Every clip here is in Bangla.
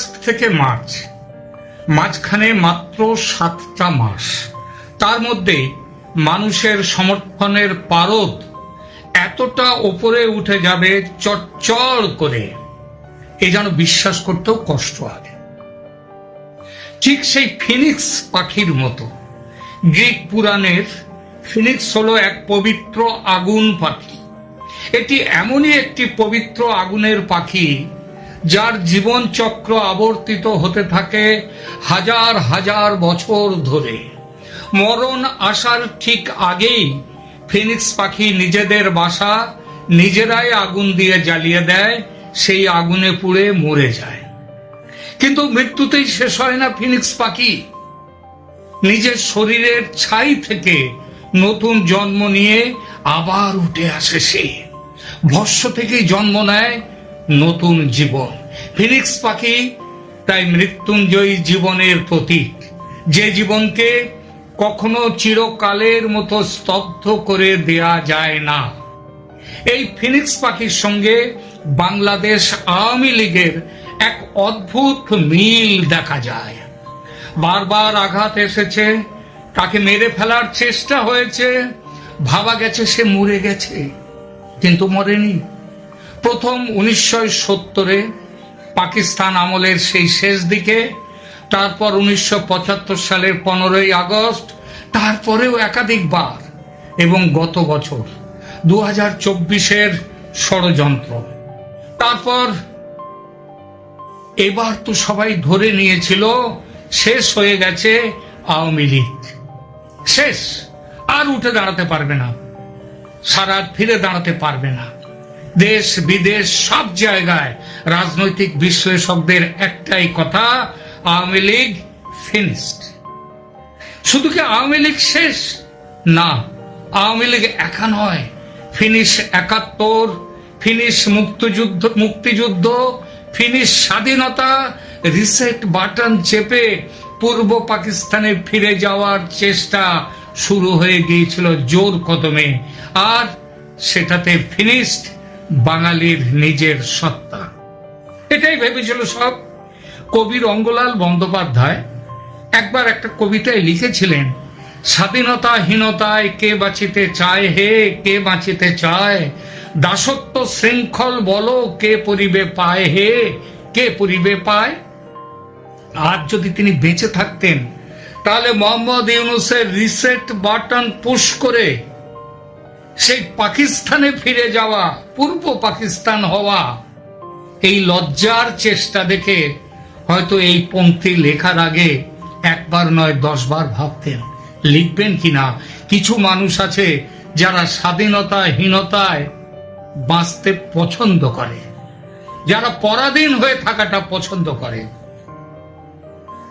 আগস্ট থেকে মার্চ। মাঝখানে মাত্র সাতটা মাস। তার মধ্যে মানুষের সমর্থনের পারদ এতটা ওপরে উঠে যাবে চটচড় করে। এ যেন বিশ্বাস করতেও কষ্ট হয় ঠিক সেই ফিনিক্স পাখির মতো। গ্রিক পুরাণের ফিনিক্স হলো এক পবিত্র আগুন পাখি। এটি এমনই একটি পবিত্র আগুনের পাখি যার জীবন চক্র আবর্তিত হতে থাকে হাজার হাজার বছর ধরে। মরণ আসার ঠিক আগেই ফিনিক্স পাখি নিজেদের বাসা নিজেরাই আগুন দিয়ে জ্বালিয়ে দেয়, সেই আগুনে পুড়ে মরে যায়। কিন্তু মৃত্যুতেই শেষ হয় না ফিনিক্স পাখি। নিজের শরীরের ছাই থেকে নতুন জন্ম নিয়ে আবার উঠে আসে সে। ভস্য থেকেই জন্ম নেয় নতুন জীবন। ফিনিক্স পাখি, তাই মৃত্যুঞ্জয়ী জীবনের প্রতীক। যে জীবনকে কখনো চিরকালের মতো স্তব্ধ করে দেয়া যায় না। এই ফিনিক্স পাখির সঙ্গে বাংলাদেশ আওয়ামী লীগের এক অদ্ভুত মিল দেখা যায়। বারবার আঘাত এসেছে, তাকে মেরে ফেলার চেষ্টা হয়েছে, ভাবা গেছে সে মরে গেছে, কিন্তু মরেনি। প্রথম উনিশশো সত্তরে পাকিস্তান আমলের সেই শেষ দিকে, তারপর উনিশশো পঁচাত্তর সালের পনেরোই আগস্ট, তারপরেও একাধিকবার এবং গত বছর দু হাজার চব্বিশের ষড়যন্ত্র। তারপর এবার তো সবাই ধরে নিয়েছিল, শেষ হয়ে গেছে আওয়ামী লীগ। শেষ, আর উঠে দাঁড়াতে পারবে না, সারা ফিরে দাঁড়াতে পারবে না। দেশ, বিদেশ, সব জায়গায় রাজনৈতিক বিশ্লেষকদের একটাই কথা, আওয়ামী লীগ ফিনিশড। শুধু কি আওয়ামী লীগ শেষ? না, আওয়ামী লীগ একা নয়। ফিনিশ একাত্তর, ফিনিশ মুক্তিযুদ্ধ মুক্তিযুদ্ধ, ফিনিশ স্বাধীনতা, রিসেট বাটন চেপে পূর্ব পাকিস্তানে ফিরে যাওয়ার চেষ্টা শুরু হয়ে গিয়েছিল জোর কদমে। আর সেটাতে ফিনিশড বাঙালির নিজের সত্তা। এটাই ভেবেছিল সব। কবির অঙ্গলাল বন্দ্যোপাধ্যায় একবার একটা কবিতায় লিখেছিলেন, স্বাধীনতাহীনতায় কে বাঁচিতে চায় হে, কে বাঁচিতে চায়? দাসত্ব শৃঙ্খল বলো, কে পরিবে পায় হে, কে পরিবে পায়? আর যদি তিনি বেঁচে থাকতেন, তাহলে মোহাম্মদ ইউনুসের রিসেট বাটন পুশ করে সেই পাকিস্তানে ফিরে যাওয়া, পূর্ব পাকিস্তান হওয়া, এই লজ্জার চেষ্টা দেখে হয়তো এই পঙ্ক্তি লেখার আগে একবার নয় দশবার ভাবতেন, লিখবেন কিনা? কিছু মানুষ আছে যারা স্বাধীনতাহীনতায় বাঁচতে পছন্দ করে, যারা পরাধীন হয়ে থাকাটা পছন্দ করে।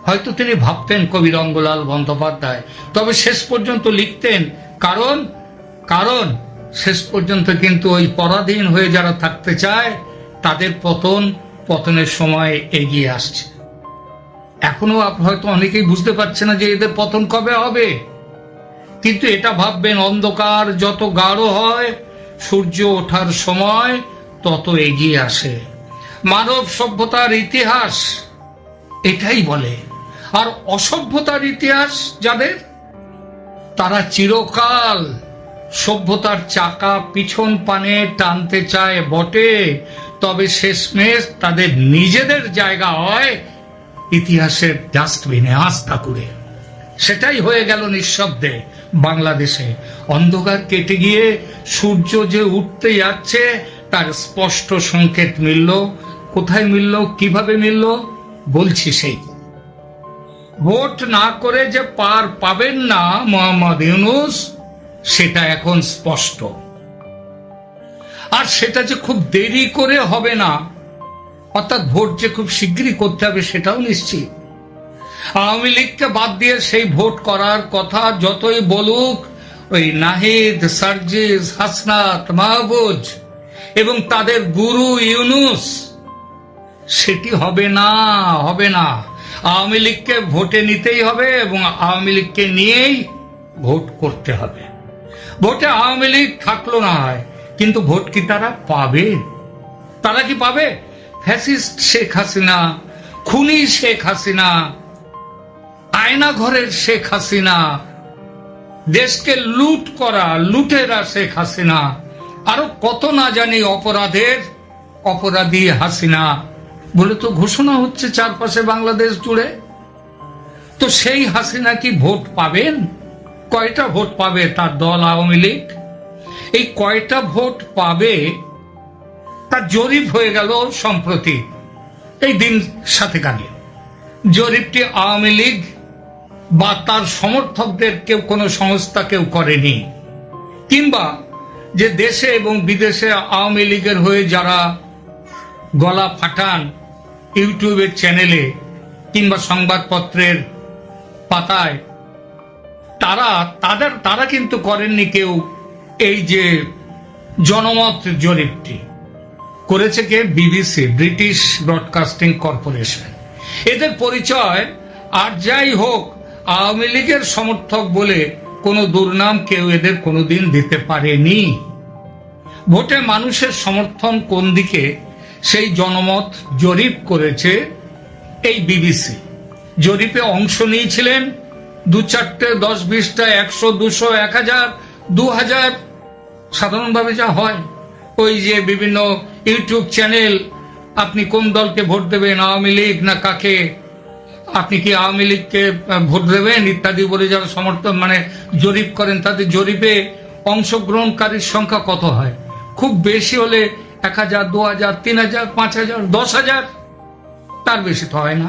হয়তো তিনি ভাবতেন কবি রঙ্গলাল বন্দ্যোপাধ্যায়, তবে শেষ পর্যন্ত লিখতেন, কারণ কারণ শেষ পর্যন্ত কিন্তু ওই পরাধীন হয়ে যারা থাকতে চায়, তাদের পতন পতনের সময় এগিয়ে আসছে। এখনও আপ- হয়তো অনেকেই বুঝতে পারছে না যে এদের পতন কবে হবে। কিন্তু এটা ভাববেন, অন্ধকার যত গাঢ় হয়, সূর্য ওঠার সময় তত এগিয়ে আসে। মানব সভ্যতার ইতিহাস এটাই বলে। আর অসভ্যতার ইতিহাস যাদের? তারা চিরকাল সভ্যতার চাকা পিছন পানে টানতে চায় বটে, তবে শেষমেশ তাদের নিজেদের জায়গা হয় ইতিহাসের ডাস্টবিনে আস্থা করে। সেটাই হয়ে গেল নিঃশব্দে বাংলাদেশে। অন্ধকার কেটে গিয়ে সূর্য যে উঠতে যাচ্ছে, তার স্পষ্ট সংকেত মিলল। কোথায় মিলল, কীভাবে মিলল, বলছি সেই। ভোট না করে যে পার পাবেন না, মোহাম্মদ ইউনুস সেটা এখন স্পষ্ট। আর সেটা যে খুব দেরি করে হবে না, অর্থাৎ ভোট যে খুব শীঘ্রই করতে হবে সেটাও নিশ্চিত। আওয়ামী লীগকে বাদ দিয়ে সেই ভোট করার কথা যতই বলুক, ওই নাহিদ, সার্জিস, হাসনাত, মাহবুজ এবং তাদের গুরু ইউনুস, সেটি হবে না হবে না। আওয়ামী লীগকে ভোটে নিতেই হবে এবং আওয়ামী লীগকে নিয়েই ভোট করতে হবে। ভোটে আওয়ামী লীগ থাকল না হয়, কিন্তু ভোট কি তারা পাবে? তারা কি পাবে? ফ্যাসিস্ট শেখ হাসিনা, খুনি শেখ হাসিনা আয়না ঘরের শেখ হাসিনা, দেশকে লুট করা লুটেরা শেখ হাসিনা, আরও কত না জানি অপরাধের অপরাধী হাসিনা। বলে তো ঘোষণা হচ্ছে চারপাশে বাংলাদেশ জুড়ে। তো সেই হাসিনা কি ভোট পাবেন? কয়টা ভোট পাবে তার দল আওয়ামী লীগ? এই কয়টা ভোট পাবে তার জরিপ হয়ে গেল সম্প্রতি। এই দিন সাথে আগে জরিপটি আওয়ামী লীগ বা তার সমর্থকদের কেউ কোনো সংস্থা কেউ করেনি। কিংবা যে দেশে এবং বিদেশে আওয়ামী লীগের হয়ে যারা গলা ফাটান ইউটিউবের চ্যানেলে কিংবা সংবাদপত্রের পাতায় তারা, তাদের, তারা কিন্তু করেননি কেউ এই যে জনমত জরিপটি। করেছে কে? বিবিসি ব্রিটিশ ব্রডকাস্টিং কর্পোরেশন এদের পরিচয় আর যাই হোক, আওয়ামী লীগের সমর্থক বলে কোনো দুর্নাম কেউ এদের কোনোদিন দিতে পারেনি। ভোটে মানুষের সমর্থন কোন দিকে? সেই জনমত জরিপ করেছে এই বিবিসি জরিপে অংশ নিয়েছিলেন দু চারটে, দশ বিশটা, একশো, দুশো, এক হাজার, দু হাজার। সাধারণভাবে যা হয়, ওই যে বিভিন্ন ইউটিউব চ্যানেল, আপনি কোন দলকে ভোট দেবেন, আওয়ামী লীগ না কাকে? আপনি কি আওয়ামী লীগকে ভোট দেবেন? ইত্যাদি বলে যারা সমর্থন মানে জরিপ করেন, তাদের জরিপে অংশগ্রহণকারীর সংখ্যা কত হয়? খুব বেশি হলে এক হাজার, দু হাজার, তিন হাজার, পাঁচ হাজার, দশ হাজার। তার বেশি তো হয় না।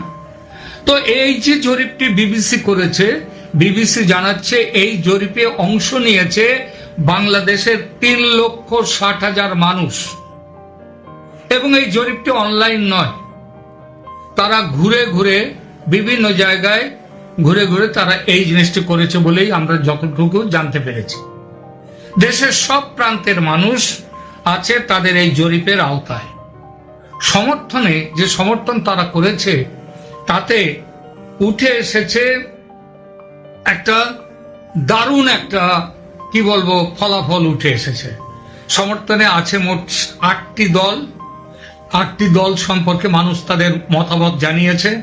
তো এই যে জরিপটি বিবিসি করেছে বিবিসি জানাচ্ছে এই জরিপে অংশ নিয়েছে বাংলাদেশের তিন লক্ষ ষাট হাজার মানুষ। এবং এই জরিপটি অনলাইন নয়। তারা ঘুরে ঘুরে বিভিন্ন জায়গায় ঘুরে ঘুরে তারা এই জিনিসটি করেছে বলেই আমরা যতটুকু জানতে পেরেছি। দেশের সব প্রান্তের মানুষ আছে তাদের এই জরিপের আওতায়। সমর্থনে যে সমর্থন তারা করেছে তাতে উঠে এসেছে একটা দারুণ একটা, কি বলব, ফলাফল উঠে এসেছে। সমর্থনে আছে মোট আটটি দল। আটটি দল সম্পর্কে মানুষ তাদের মতামত জানিয়েছে।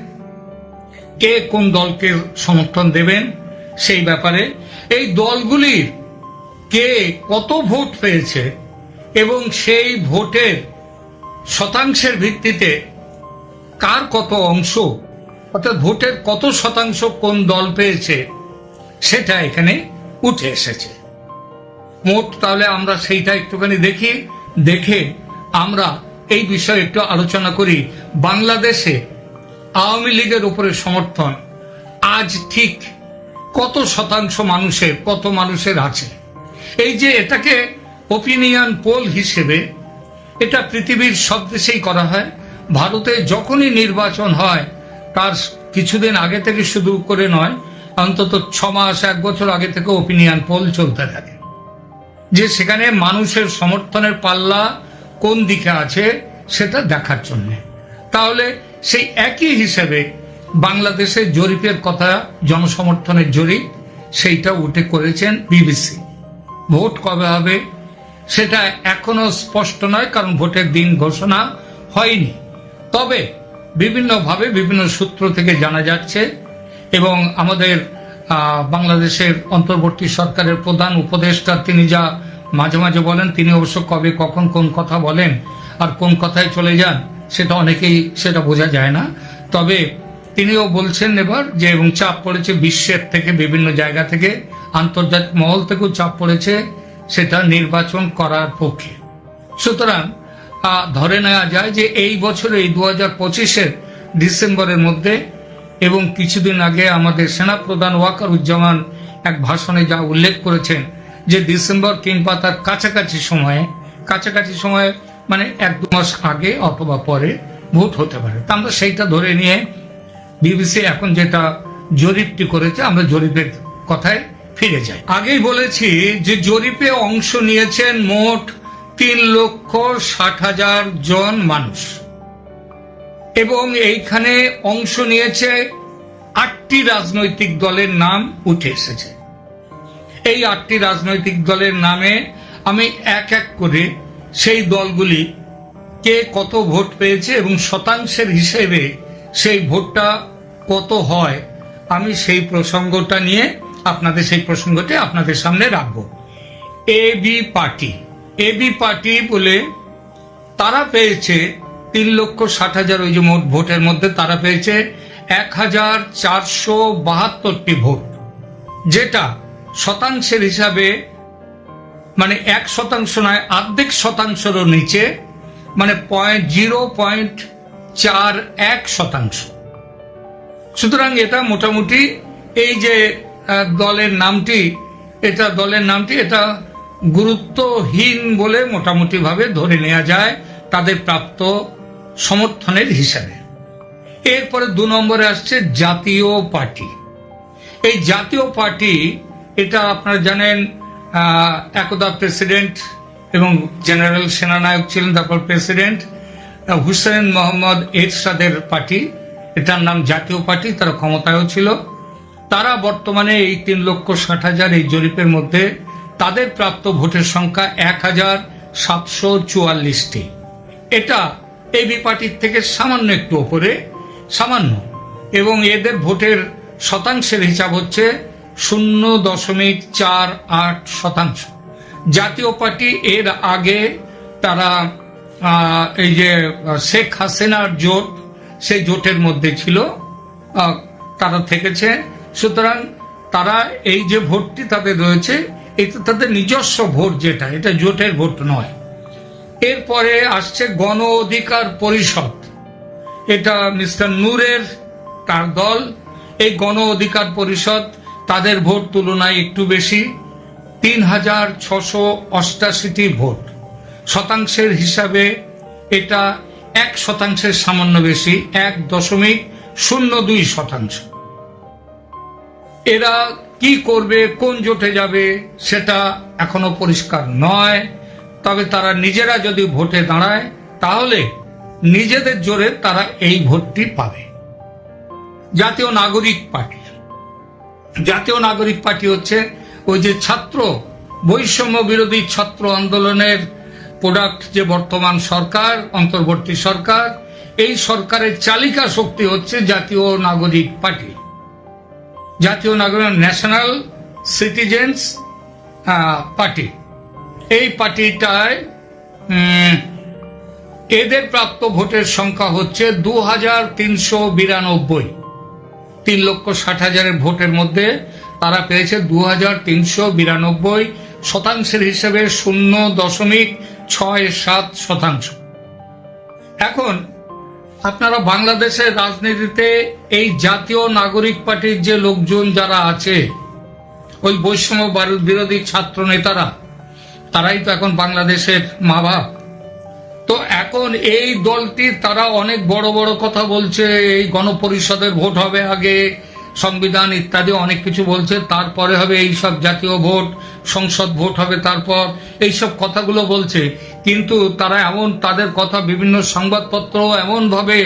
কে কোন দলকে সমর্থন দেবেন সেই ব্যাপারে। এই দলগুলির কে কত ভোট পেয়েছে এবং সেই ভোটের শতাংশের ভিত্তিতে কার কত অংশ অর্থাৎ ভোটের কত শতাংশ কোন দল পেয়েছে, সেটা এখানে উঠে এসেছে। মোট তাহলে আমরা সেইটা একটুখানি দেখি, দেখে আমরা এই বিষয়ে একটু আলোচনা করি। বাংলাদেশে আওয়ামী লীগের উপরে সমর্থন, আজ ঠিক কত শতাংশ মানুষের কত মানুষের আছে? এই যে এটাকে ওপিনিয়ন পোল হিসেবে এটা পৃথিবীর সব দেশেই করা হয়। ভারতে যখনই নির্বাচন হয় তার কিছুদিন আগে থেকে শুরু করে নয়, অন্তত ছ মাস, এক বছর আগে থেকে ওপিনিয়ন পোল চলতে থাকে। যে সেখানে মানুষের সমর্থনের পাল্লা কোন দিকে আছে সেটা দেখার জন্য। তাহলে সেই একই হিসেবে বাংলাদেশের জরিপের কথা, জনসমর্থনের জরিপ, সেইটা উঠে করেছেন বিবিসি ভোট কবে হবে সেটা এখনও স্পষ্ট নয়, কারণ ভোটের দিন ঘোষণা হয়নি। তবে বিভিন্নভাবে বিভিন্ন সূত্র থেকে জানা যাচ্ছে এবং আমাদের বাংলাদেশের অন্তর্বর্তী সরকারের প্রধান উপদেষ্টা, তিনি যা মাঝে মাঝে বলেন, তিনি অবশ্য কবে, কখন, কোন কথা বলেন আর কোন কথায় চলে যান, সেটা অনেকেই, সেটা বোঝা যায় না। তবে তিনিও বলছেন এবার যে, এবং চাপ পড়েছে বিশ্বের থেকে, বিভিন্ন জায়গা থেকে, আন্তর্জাতিক মহল থেকেও চাপ পড়েছে, সেটা নির্বাচন করার পক্ষে। সুতরাং ধরে নেওয়া যায় যে এই বছর এই দু হাজার পঁচিশের ডিসেম্বরের মধ্যে এবং কিছুদিন আগে আমাদের সেনাপ্রধান ওয়াকারুজ্জামান এক ভাষণে যা উল্লেখ করেছেন যে ডিসেম্বর কিংবা তার কাছাকাছি সময়ে কাছাকাছি সময়ে মানে এক দু মাস আগে অথবা পরে ভোট হতে পারে। তা আমরা সেইটা ধরে নিয়ে বিবিসি এখন যেটা জরিপটি করেছে, আমরা জরিপের কথায় ফিরে যাই। আগেই বলেছি যে জরিপে অংশ নিয়েছেন মোট তিন লক্ষ ষাট হাজার জন মানুষ। এবং এইখানে অংশ নিয়েছে আটটি রাজনৈতিক দলের নাম উঠে এসেছে। এই আটটি রাজনৈতিক দলের নামে আমি এক এক করে সেই দলগুলি কে কত ভোট পেয়েছে এবং শতাংশের হিসেবে সেই ভোটটা কত হয়, আমি সেই প্রসঙ্গটা নিয়ে আপনাদের সেই প্রসঙ্গটি আপনাদের সামনে রাখব। A B party. A B party বলে তারা পেয়েছে তিন লক্ষ ষাট হাজার, ওই যে মোট ভোটের মধ্যে তারা পেয়েছে এক হাজার চারশো বাহাত্তরটি ভোট। যেটা শতাংশের হিসাবে মানে এক শতাংশ নয়, অর্ধেক শতাংশেরও নিচে মানে পয়েন্ট জিরো পয়েন্ট চার এক শতাংশ। সুতরাং এটা মোটামুটি এই যে দলের নামটি, এটা দলের নামটি, এটা গুরুত্বহীন বলে মোটামুটিভাবে ধরে নেওয়া যায় তাদের প্রাপ্ত সমর্থনের হিসাবে। এরপরে দু নম্বরে আসছে জাতীয় পার্টি। এই জাতীয় পার্টি, এটা আপনারা জানেন একদা প্রেসিডেন্ট এবং জেনারেল সেনানায়ক ছিলেন, তারপর প্রেসিডেন্ট হুসেন মোহাম্মদ এরশাদের পার্টি। এটার নাম জাতীয় পার্টি, তারা ক্ষমতায়ও ছিল। তারা বর্তমানে এই তিন লক্ষ ষাট হাজার এই জরিপের মধ্যে তাদের প্রাপ্ত ভোটের সংখ্যা এক হাজার সাতশো চুয়াল্লিশটি। এটা এবি পার্টির থেকে সামান্য একটু ওপরে, সামান্য। এবং এদের ভোটের শতাংশের হিসাব হচ্ছে শূন্য দশমিক চার আট শতাংশ। জাতীয় পার্টি এর আগে তারা এই যে, শেখ হাসিনার জোট, সেই জোটের মধ্যে ছিল তারা থেকেছে। সুতরাং তারা এই যে ভোটটি তাদের রয়েছে এটা তাদের নিজস্ব ভোট যেটা, এটা জোটের ভোট নয়। এরপরে আসছে গণ অধিকার পরিষদ। এটা মিস্টার নূরের, তার দল। এই গণ অধিকার পরিষদ তাদের ভোট তুলনায় একটু বেশি, তিন হাজার ছশো অষ্টাশিটি ভোট। শতাংশের হিসাবে এটা এক শতাংশের সামান্য বেশি, এক দশমিক শূন্য দুই শতাংশ। এরা কি করবে, কোন জোটে যাবে, সেটা এখনও পরিষ্কার নয়। তবে তারা নিজেরা যদি ভোটে দাঁড়ায়, তাহলে নিজেদের জোরে তারা এই ভোটটি পাবে। জাতীয় নাগরিক পার্টি। জাতীয় নাগরিক পার্টি হচ্ছে ওই যে ছাত্র, বৈষম্য বিরোধী ছাত্র আন্দোলনের প্রোডাক্ট যে বর্তমান সরকার, অন্তর্বর্তী সরকার, এই সরকারের চালিকা শক্তি হচ্ছে জাতীয় নাগরিক পার্টি। জাতীয় নাগরিক ন্যাশনাল সিটিজেন্স পার্টি। এই পার্টিটায় এদের প্রাপ্ত ভোটের সংখ্যা হচ্ছে দু হাজার তিনশো বিরানব্বই। তিন লক্ষ ষাট হাজারের ভোটের মধ্যে তারা পেয়েছে দু হাজার তিনশো বিরানব্বই শতাংশের হিসেবে শূন্য দশমিক ছয় সাত শতাংশ। এখন আপনারা বাংলাদেশের রাজনীতিতে এই জাতীয় নাগরিক পার্টির যে লোকজন যারা আছে, ওই বৈষম্য বিরোধী ছাত্র নেতারা, তারাই তো এখন বাংলাদেশের মা বাপ তো এখন এই দলটি, তারা অনেক বড় বড় কথা বলছে, এই গণপরিষদের ভোট হবে আগে সংবিধান ইত্যাদি অনেক কিছু বলছে। তারপরে হবে এই সব জাতীয় ভোট, সংসদ ভোট হবে তারপর এই সব কথাগুলো বলছে। কিন্তু তারা এমন, তাদের কথা বিভিন্ন সংবাদপত্র এমনভাবে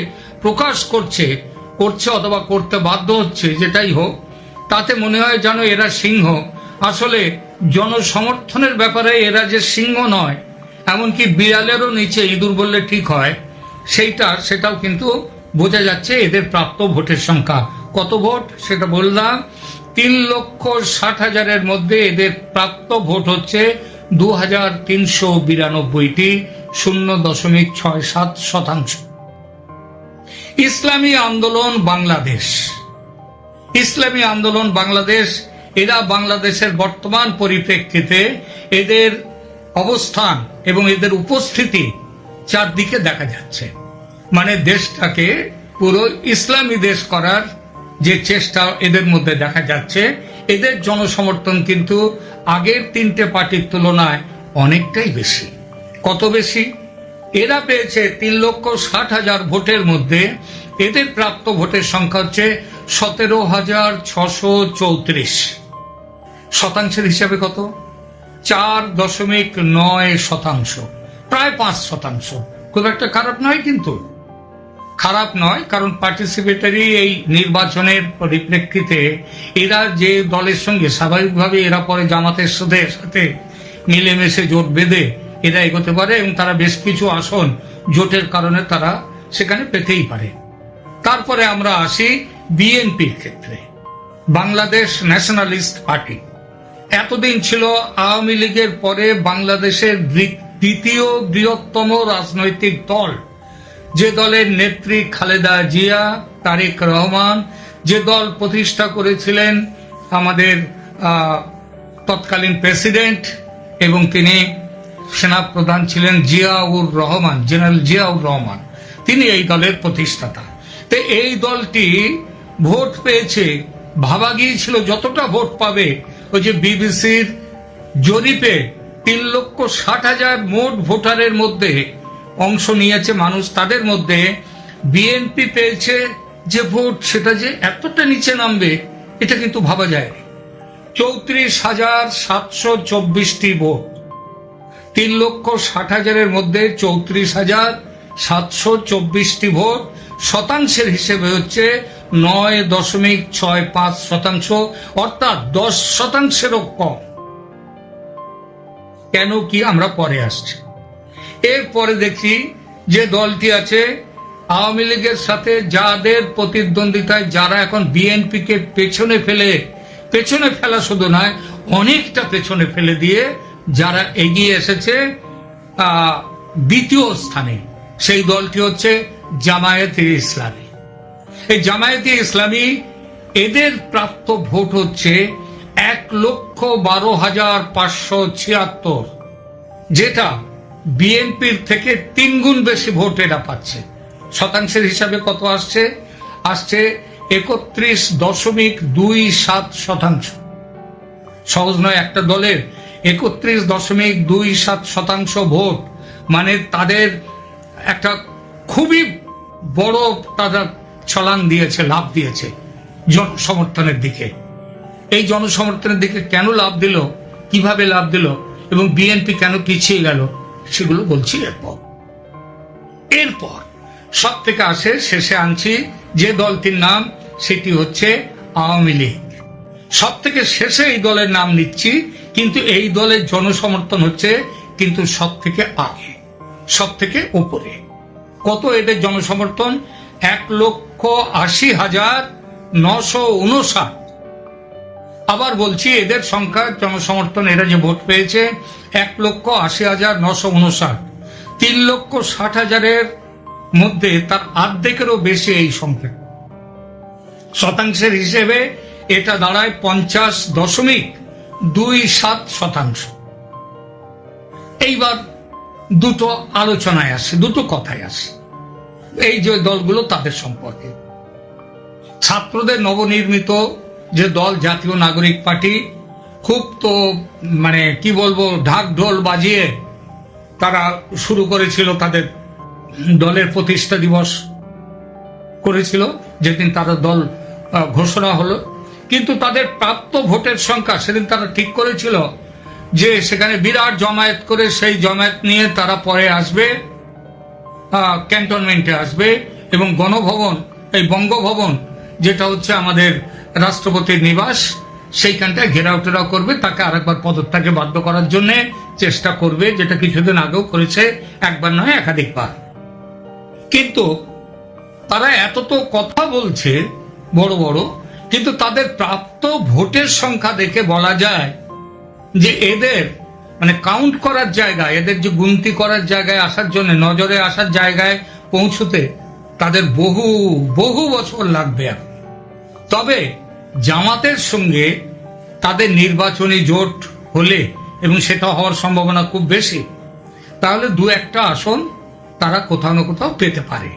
প্রকাশ করছে করছে অথবা করতে বাধ্য হচ্ছে যেটাই হোক। তাতে মনে হয় যেন এরা সিংহ। আসলে জনসমর্থনের ব্যাপারে এরা যে সিংহ নয়, এমনকি বিড়ালেরও নিচে ইঁদুর বললে ঠিক হয়, সেইটা, সেটাও কিন্তু বোঝা যাচ্ছে এদের প্রাপ্ত ভোটের সংখ্যা। কত ভোট সেটা বললাম। তিন লক্ষ ষাট হাজারের মধ্যে এদের প্রাপ্ত ভোট হচ্ছে দু হাজার তিনশো বিরানব্বইটি, শূন্য দশমিক ছয় সাত শতাংশ। ইসলামী আন্দোলন বাংলাদেশ। ইসলামী আন্দোলন বাংলাদেশ, এরা বাংলাদেশের বর্তমান পরিপ্রেক্ষিতে এদের অবস্থান এবং এদের উপস্থিতি চারদিকে দেখা যাচ্ছে। মানে দেশটাকে পুরো ইসলামী দেশ করার যে চেষ্টা এদের মধ্যে দেখা যাচ্ছে, এদের জনসমর্থন কিন্তু আগের তিনটে পার্টির তুলনায় অনেকটাই বেশি। কত বেশি? এরা পেয়েছে তিন লক্ষ ষাট হাজার ভোটের মধ্যে। এদের প্রাপ্ত ভোটের সংখ্যা হচ্ছে সতেরো হাজার ছশো চৌত্রিশ। শতাংশের হিসাবে কত? চার দশমিক নয় শতাংশ। প্রায় পাঁচ শতাংশ। খুব একটা খারাপ নয় কিন্তু। খারাপ নয়, কারণ পার্টিসিপেটারি এই নির্বাচনের পরিপ্রেক্ষিতে এরা যে দলের সঙ্গে স্বাভাবিকভাবে এরা পরে জামাতের সাথে সাথে মিলেমিশে জোট বেঁধে এরা এগোতে পারে এবং তারা বেশ কিছু আসন জোটের কারণে তারা সেখানে পেতেই পারে। তারপরে আমরা আসি বিএনপির ক্ষেত্রে। Bangladesh nationalist party. এতদিন ছিল আওয়ামী লীগের পরে বাংলাদেশের দ্বিতীয় বৃহত্তম রাজনৈতিক দল। যে দলের নেত্রী খালেদা জিয়া, তারেক রহমান, যে দল প্রতিষ্ঠা করেছিলেন আমাদের তৎকালীন প্রেসিডেন্ট এবং তিনি সেনাপ্রধান ছিলেন জিয়াউর রহমান, জেনারেল জিয়াউর রহমান। তিনি এই দলের প্রতিষ্ঠাতা। তো এই দলটি ভোট পেয়েছে, ভাবা গিয়েছিল যতটা ভোট পাবে। ওই যে বিবিসির জরিপে তিন লক্ষ ষাট হাজার মোট ভোটারের মধ্যে অংশ নিয়েছে মানুষ, তাদের মধ্যে বিএনপি পেয়েছে যে ভোট, সেটা যে এতটা নিচে নামবে, এটা কিন্তু ভাবা যায় চৌত্রিশ হাজার সাতশো চব্বিশটি ভোট। তিন লক্ষ ষাট হাজারের মধ্যে চৌত্রিশ হাজার সাতশো চব্বিশটি ভোট। শতাংশের হিসেবে হচ্ছে নয় দশমিক ছয় পাঁচ শতাংশ, অর্থাৎ দশ শতাংশেরও কম। কেন কি আমরা পরে আসছি? এরপরে দেখি যে দলটি আছে, আওয়ামী লীগের সাথে যাদের প্রতিদ্বন্দ্বিতায় যারা এখন বিএনপিকে পেছনে ফেলে, পেছনে ফেলা শুধু নয়, অনেকটা পেছনে ফেলে দিয়ে যারা এগিয়ে এসেছে দ্বিতীয় স্থানে। সেই দলটি হচ্ছে জামায়াতে ইসলামী। এই জামায়াতে ইসলামী এদের প্রাপ্ত ভোট হচ্ছে এক লক্ষ বারো হাজার পাঁচশো ছিয়াত্তর, যেটা বিএনপির থেকে তিন গুণ বেশি ভোট এরা পাচ্ছে। শতাংশের হিসাবে কত আসছে? আসছে একত্রিশ দশমিক দুই সাত শতাংশ। সহজ নয়, একটা দলের একত্রিশ দশমিক দুই সাত শতাংশ ভোট মানে তাদের একটা খুবই বড় তারা ছলাং দিয়েছে, লাভ দিয়েছে জনসমর্থনের দিকে। এই জনসমর্থনের দিকে কেন লাভ দিল? কীভাবে লাভ দিল? এবং বিএনপি কেন পিছিয়ে গেল? সেগুলো বলছি এরপর। এরপর সব থেকে আসে, শেষে আনছি যে দলটির নাম, সেটি হচ্ছে আওয়ামী লীগ। সব থেকে শেষে এই দলের নাম নিচ্ছি, কিন্তু এই দলের জনসমর্থন হচ্ছে কিন্তু সব থেকে আগে সব থেকে উপরে। কত এদের জনসমর্থন? এক লক্ষ আশি হাজার নশো উনষাট আবার বলছি, এদের সংখ্যা জনসমর্থন, এরা যে ভোট পেয়েছে, এক লক্ষ আশি হাজার নশো উনষাট। তিন লক্ষ ষাট হাজারের মধ্যে তার অর্ধেকেরও বেশি এই সংখ্যা। শতাংশের হিসেবে এটা দাঁড়ায় পঞ্চাশ দশমিক দুই সাত শতাংশ। এইবার দুটো আলোচনায় আসে, দুটো কথায় আসে। এই যে দলগুলো তাদের সম্পর্কে। ছাত্রদের নবনির্মিত যে দল, জাতীয় নাগরিক পার্টি, খুব তো মানে কি বলব, ঢাক ঢোল বাজিয়ে তারা শুরু করেছিল তাদের দলের প্রতিষ্ঠা দিবস করেছিল, যেদিন তাদের দল ঘোষণা হলো। কিন্তু তাদের প্রাপ্ত ভোটের সংখ্যা সেদিন তারা ঠিক করেছিল যে সেখানে বিরাট জমায়েত করে সেই জমায়েত নিয়ে তারা পরে আসবে ক্যান্টনমেন্টে আসবে এবং গণভবন, এই বঙ্গভবন, যেটা হচ্ছে আমাদের রাষ্ট্রপতির নিবাস, সেইখানটায় ঘেরাও টেরাও করবে, তাকে আরেকবার পদত্যাগে বাধ্য করার জন্য চেষ্টা করবে, যেটা কিছুদিন আগেও করেছে, একবার নয়, একাধিকবার কিন্তু তারা এত তো কথা বলছে, বড় বড়, কিন্তু তাদের প্রাপ্ত ভোটের সংখ্যা দেখে বলা যায় যে এদের মানে কাউন্ট করার জায়গায়, এদের যে গুনতি করার জায়গায় আসার জন্য, নজরে আসার জায়গায় পৌঁছতে তাদের বহু বহু বছর লাগবে। তবে জামাতের সঙ্গে তাদের নির্বাচনী জোট হলে এবং সেটা হওয়ার সম্ভাবনা খুব বেশি, তাহলে দু একটা আসন তারা কোথাও না কোথাও পেতে পারে।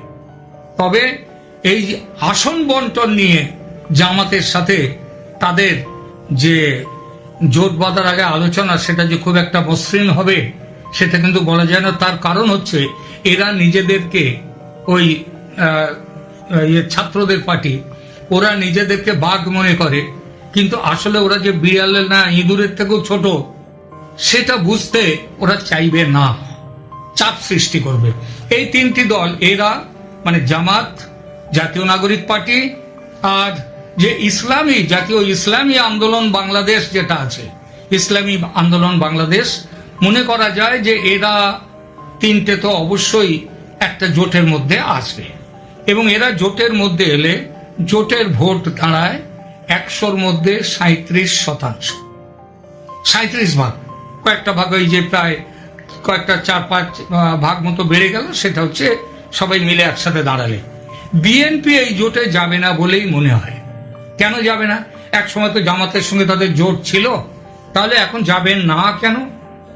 তবে এই আসন বন্টন নিয়ে জামাতের সাথে তাদের যে জোট বাঁধার আগে আলোচনা, সেটা যে খুব একটা মসৃণ হবে, সেটা কিন্তু বলা যায় না। তার কারণ হচ্ছে এরা নিজেদেরকে ওই ইয়ে ছাত্রদের পার্টি ওরা নিজেদেরকে বাঘ মনে করে। কিন্তু আসলে ওরা যে বিড়ালের না, ইঁদুরের থেকেও ছোট, সেটা বুঝতে ওরা চাইবে না। চাপ সৃষ্টি করবে। এই তিনটি দল, এরা মানে জামাত, জাতীয় নাগরিক পার্টি আর যে ইসলামী, জাতীয় ইসলামী আন্দোলন বাংলাদেশ যেটা আছে, ইসলামী আন্দোলন বাংলাদেশ, মনে করা যায় যে এরা তিনটে তো অবশ্যই একটা জোটের মধ্যে আসবে। এবং এরা জোটের মধ্যে এলে জোটের ভোট দাঁড়ায় একশোর মধ্যে সাঁত্রিশ শতাংশ। সাঁত্রিশ ভাগ। কয়েকটা ভাগ ওই যে প্রায় কয়েকটা চার পাঁচ ভাগ মতো বেড়ে গেল, সেটা হচ্ছে সবাই মিলে একসাথে দাঁড়ালে। বিএনপি এই জোটে যাবে না বলেই মনে হয়। কেন যাবে না? এক সময় তো জামাতের সঙ্গে তাদের জোট ছিল। তাহলে এখন যাবেন না কেন?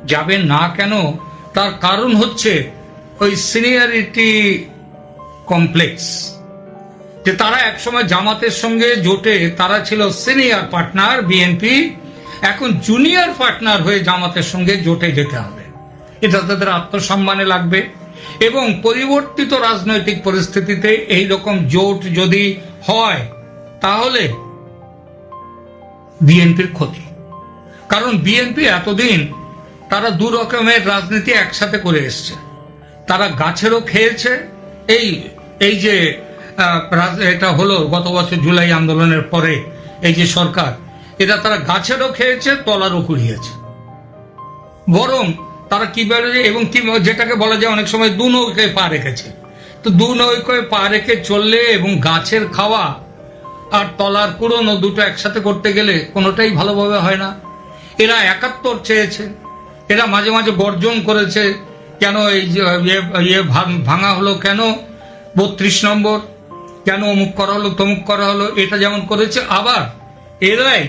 যাবেন না কেন? তার কারণ হচ্ছে ওই সিনিয়রিটি কমপ্লেক্স। যে তারা একসময় জামাতের সঙ্গে জোটে তারা ছিল সিনিয়র পার্টনার বিএনপি, এখন জুনিয়র পার্টনার হয়ে জামাতের সঙ্গে জোটে যেতে হবে। এটা তাদের আত্মসম্মানে লাগবে এবং পরিবর্তিত রাজনৈতিক পরিস্থিতিতে এই রকম জোট যদি হয়, তাহলে বিএনপির ক্ষতি। কারণ বিএনপি এতদিন তারা দু রকমের রাজনীতি একসাথে করে এসছে। তারা গাছেরও খেয়েছে, এই এই যে এটা হলো গত বছর জুলাই আন্দোলনের পরে এই যে সরকার, এটা তারা গাছেরও খেয়েছে, তলারও কুড়িয়েছে। বরং তারা কি বলে এবং কি যেটাকে বলা যায় অনেক সময় দু নৌকায় পা রেখেছে। তো দু নৌকায় পা রেখে চললে এবং গাছের খাওয়া আর তলার পুরনো দুটো একসাথে করতে গেলে কোনোটাই ভালোভাবে হয় না। এরা একাত্তর চেয়েছে, এরা মাঝে মাঝে বর্জন করেছে, কেন এই যে, ইয়ে- ইয়ে ভাঙা হলো কেন? বত্রিশ নম্বর। কেন অমুক করা হলো, তমুক করা হলো, এটা যেমন করেছে, আবার এরাই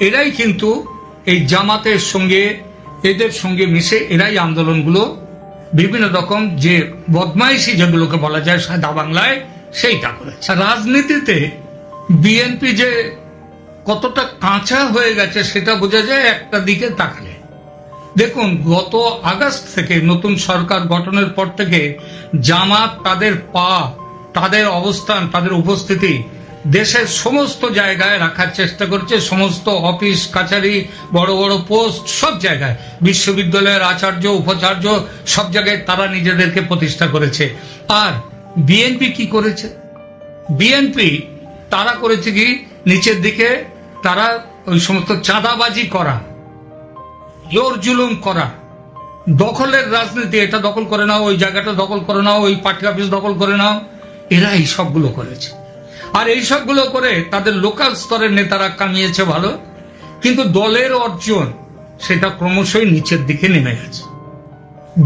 এরাই কিন্তু এই জামাতের সঙ্গে, এদের সঙ্গে মিশে এরাই আন্দোলনগুলো বিভিন্ন রকম যে বদমাইশি যেগুলোকে বলা যায় সাদা বাংলায়, সেইটা করেছে। রাজনীতিতে বিএনপি যে কতটা কাঁচা হয়ে গেছে, সেটা বোঝা যায় একটা দিকে তাকালে। দেখুন, গত আগস্ট থেকে নতুন সরকার গঠনের পর থেকে জামাত তাদের পা তাদের অবস্থান, তাদের উপস্থিতি দেশের সমস্ত জায়গায় রাখার চেষ্টা করছে। সমস্ত অফিস, কাছারি, বড় বড় পোস্ট সব জায়গায়। বিশ্ববিদ্যালয়ের আচার্য, উপাচার্য সব জায়গায় তারা নিজেদেরকে প্রতিষ্ঠা করেছে। আর বিএনপি কি করেছে? বিএনপি তারা করেছে কি? নিচের দিকে তারা ওই সমস্ত চাঁদাবাজি করা, জোর জুলুম করা। দখলের রাজনীতি, এটা দখল করে নাও, ওই জায়গাটা দখল করে নাও, ওই পার্টি অফিস দখল করে নাও। এরা এই সবগুলো করেছে। আর এই সবগুলো করে তাদের লোকাল স্তরের নেতারা কামিয়েছে ভালো, কিন্তু দলের অর্জন সেটা ক্রমশই নিচের দিকে নেমে গেছে।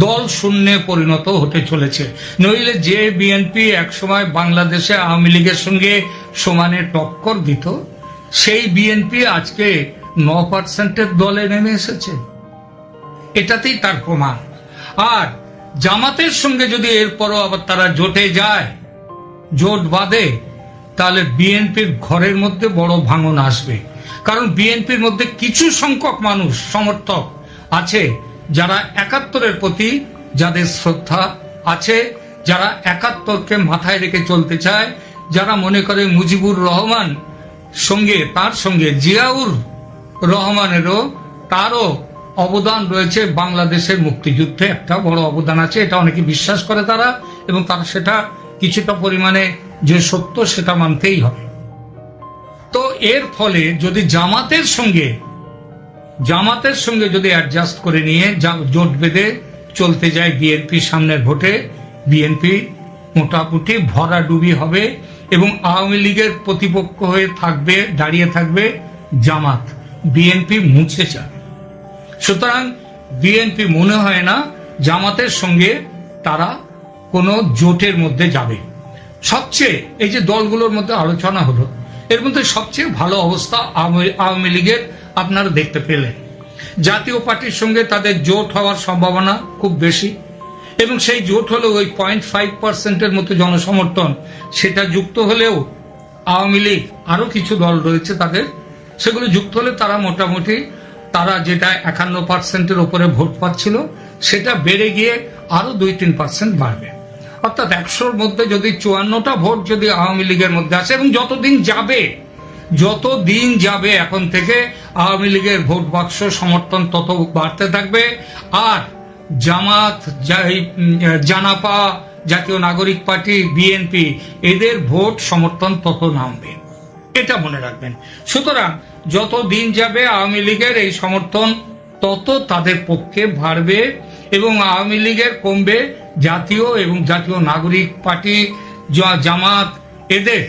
দল শূন্যে পরিণত হতে চলেছে। নইলে যে বিএনপি একসময় বাংলাদেশে আওয়ামী লীগের সঙ্গে সমানে টক্কর দিত, সেই বিএনপি আজকে ন পার্সেন্টের দলে নেমে এসেছে। এটাতেই তার প্রমাণ। আর জামাতের সঙ্গে যদি এরপরও আবার তারা জোটে যায় জোট বাঁধে, তাহলে বিএনপির ঘরের মধ্যে বড় ভাঙন আসবে। কারণ বিএনপির মধ্যে কিছু সংখ্যক মানুষ, সমর্থক আছে, যারা একাত্তরের প্রতি যাদের শ্রদ্ধা আছে, যারা একাত্তরকে মাথায় রেখে চলতে চায়, যারা মনে করে মুজিবুর রহমান সঙ্গে, তার সঙ্গে, জিয়াউর রহমানেরও, তারও অবদান রয়েছে বাংলাদেশের মুক্তিযুদ্ধে। একটা বড় অবদান আছে, এটা অনেকে বিশ্বাস করে তারা, এবং তারা সেটা কিছুটা পরিমাণে যে সত্য সেটা মানতেই হবে। তো এর ফলে যদি জামাতের সঙ্গে জামাতের সঙ্গে যদি অ্যাডজাস্ট করে নিয়ে জোট বেঁধে চলতে যায় বিএনপি সামনের ভোটে বিএনপি মোটামুটি ভরাডুবি হবে এবং আওয়ামী লীগের প্রতিপক্ষ হয়ে থাকবে, দাঁড়িয়ে থাকবে জামাত। বিএনপি মুছে যাবে। সুতরাং বিএনপি মনে হয় না জামাতের সঙ্গে তারা কোনো জোটের মধ্যে যাবে। সবচেয়ে এই যে দলগুলোর মধ্যে আলোচনা হলো, এর মধ্যে সবচেয়ে ভালো অবস্থা আওয়ামী- লীগের আপনারা দেখতে পেলেন। জাতীয় পার্টির সঙ্গে তাদের জোট হওয়ার সম্ভাবনা খুব বেশি এবং সেই জোট হলো ওই পয়েন্ট ফাইভ পার্সেন্টের মতো জনসমর্থন। সেটা যুক্ত হলেও আওয়ামী লীগ আরও কিছু দল রয়েছে তাদের, সেগুলো যুক্ত হলে তারা মোটামুটি তারা যেটা একান্ন পার্সেন্টের ওপরে ভোট পাচ্ছিল, সেটা বেড়ে গিয়ে আরও দুই তিন পার্সেন্ট বাড়বে। অর্থাৎ একশোর মধ্যে যদি চুয়ান্নটা ভোট যদি আওয়ামী লীগের মধ্যে আসে, এবং যতদিন যাবে যত দিন যাবে এখন থেকে, আওয়ামী লীগের ভোট বাক্স সমর্থন তত বাড়তে থাকবে। আর জামাত জানাপা, জাতীয় নাগরিক পার্টি, বিএনপি, এদের ভোট সমর্থন তত নামবে। এটা মনে রাখবেন। সুতরাং যত দিন যাবে, আওয়ামী লীগের এই সমর্থন তত তাদের পক্ষে বাড়বে এবং আওয়ামী লীগের কমবে। জাতীয় এবং জাতীয় নাগরিক পার্টি জামাত, এদের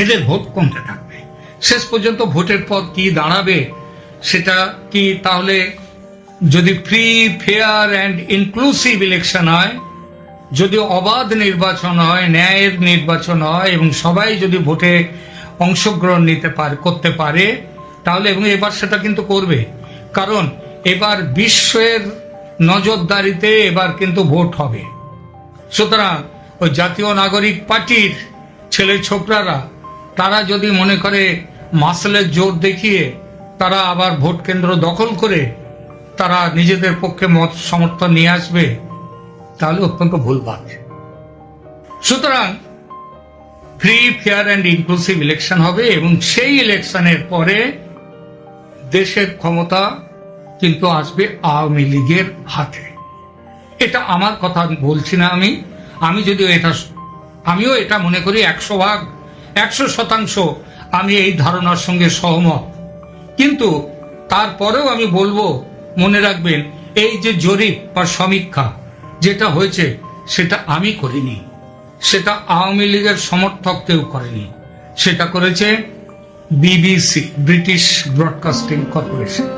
এদের ভোট কমতে থাকবে? শেষ পর্যন্ত ভোটের পর কি দাঁড়াবে? সেটা কি তাহলে যদি free fair and inclusive election হয়, যদি অবাধ নির্বাচন হয়, ন্যায়ের নির্বাচন হয় এবং সবাই যদি ভোটে অংশগ্রহণ নিতে পারে, করতে পারে, তাহলে এবং এবার সেটা কিন্তু করবে। কারণ এবার বিশ্বের নজরদারিতে এবার কিন্তু ভোট হবে। সুতরাং ওই জাতীয় নাগরিক পার্টির ছেলে ছোকরারা, তারা যদি মনে করে মাসলের জোর দেখিয়ে তারা আবার ভোট কেন্দ্র দখল করে তারা নিজেদের পক্ষে মত সমর্থন নিয়ে আসবে, তাহলে অত্যন্ত ভুলভাল সুতরাং free fair and inclusive election হবে এবং সেই ইলেকশনের পরে দেশের ক্ষমতা কিন্তু আসবে আওয়ামী লীগের হাতে। এটা আমার কথা বলছি না আমি। আমি যদিও এটা আমিও এটা মনে করি একশো ভাগ, একশো শতাংশ আমি এই ধারণার সঙ্গে সহমত। কিন্তু তারপরেও আমি বলব, মনে রাখবেন, এই যে জরিপ বা সমীক্ষা যেটা হয়েছে, সেটা আমি করিনি। সেটা আওয়ামী লীগের সমর্থক কেউ করেনি। সেটা করেছে বিবিসি, ব্রিটিশ ব্রডকাস্টিং কর্পোরেশন।